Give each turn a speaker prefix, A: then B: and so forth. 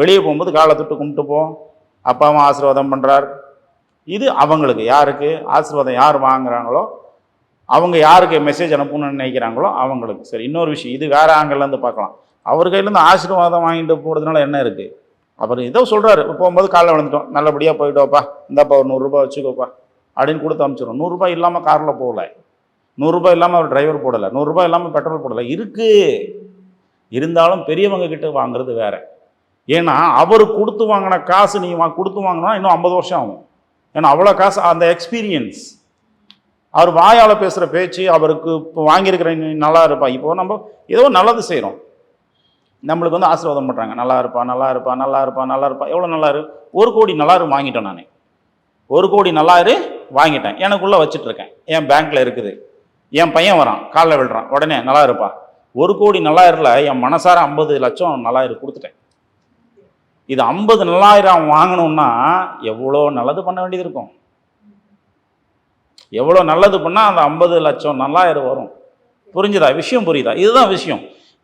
A: வெளியே போகும்போது காலை தொட்டு கும்பிட்டு போ. அப்பா அம்மா ஆசீர்வாதம் பண்ணுறார் இது அவங்களுக்கு யாருக்கு? ஆசீர்வாதம் யார் வாங்குறாங்களோ அவங்க யாருக்கு மெசேஜ் அனுப்பணும்னு நினைக்கிறாங்களோ அவங்களுக்கு. சரி இன்னொரு விஷயம் இது வேறு ஆங்கிலேருந்து பார்க்கலாம். அவர் கையிலேருந்து ஆசீர்வாதம் வாங்கிட்டு போகிறதுனால என்ன இருக்குது அவர் ஏதோ சொல்கிறாரு போகும்போது காலைல விழுந்துட்டோம் நல்லபடியாக போயிட்டோப்பா. இந்தாப்பா ஒரு நூறுரூபா வச்சுக்கோப்பா. அப்படின்னு கொடுத்து அனுப்பிச்சிடும் நூறுரூபா இல்லாமல் காரில் போகல. நூறுரூபா இல்லாமல் அவர் டிரைவர் போடலை. நூறுரூபா இல்லாமல் பெட்ரோல் போடலை. இருக்குது இருந்தாலும் பெரியவங்க கிட்ட வாங்குறது வேறு. ஏன்னா அவர் கொடுத்து வாங்கின காசு நீ வா கொடுத்து வாங்கினா இன்னும் ஐம்பது வருஷம் ஆகும். ஏன்னா அவ்வளோ காசு அந்த எக்ஸ்பீரியன்ஸ் அவர் வாயால் பேசுகிற பேச்சு அவருக்கு இப்போ வாங்கியிருக்கிற நீ நல்லா இருப்பா. இப்போ நம்ம ஏதோ நல்லது செய்கிறோம் நம்மளுக்கு வந்து ஆசீர்வாதம் பண்ணுறாங்க நல்லா இருப்பா நல்லா இருப்பா நல்லா இருப்பா நல்லா இருப்பா. எவ்வளோ நல்லா இரு? ஒரு கோடி நல்லா இரு வாங்கிட்டேன் நான். ஒரு கோடி நல்லா இரு வாங்கிட்டேன். எனக்குள்ளே வச்சுட்ருக்கேன் என் பேங்க்கில் இருக்குது. என் பையன் வரான். காலைல விழுறான். உடனே நல்லா இருப்பா. ஒரு கோடி நல்லா இருல என் மனசார ஐம்பது லட்சம் நல்லா இரு கொடுத்துட்டேன். இது ஐம்பது நல்லாயிரம் வாங்கணும்னா எவ்வளோ நல்லது பண்ண வேண்டியது இருக்கும். எவ்வளோ நல்லது பண்ணால் அந்த ஐம்பது லட்சம் நல்லாயிரம் வரும். புரிஞ்சுதா? விஷயம் புரியுதா? இதுதான் விஷயம்.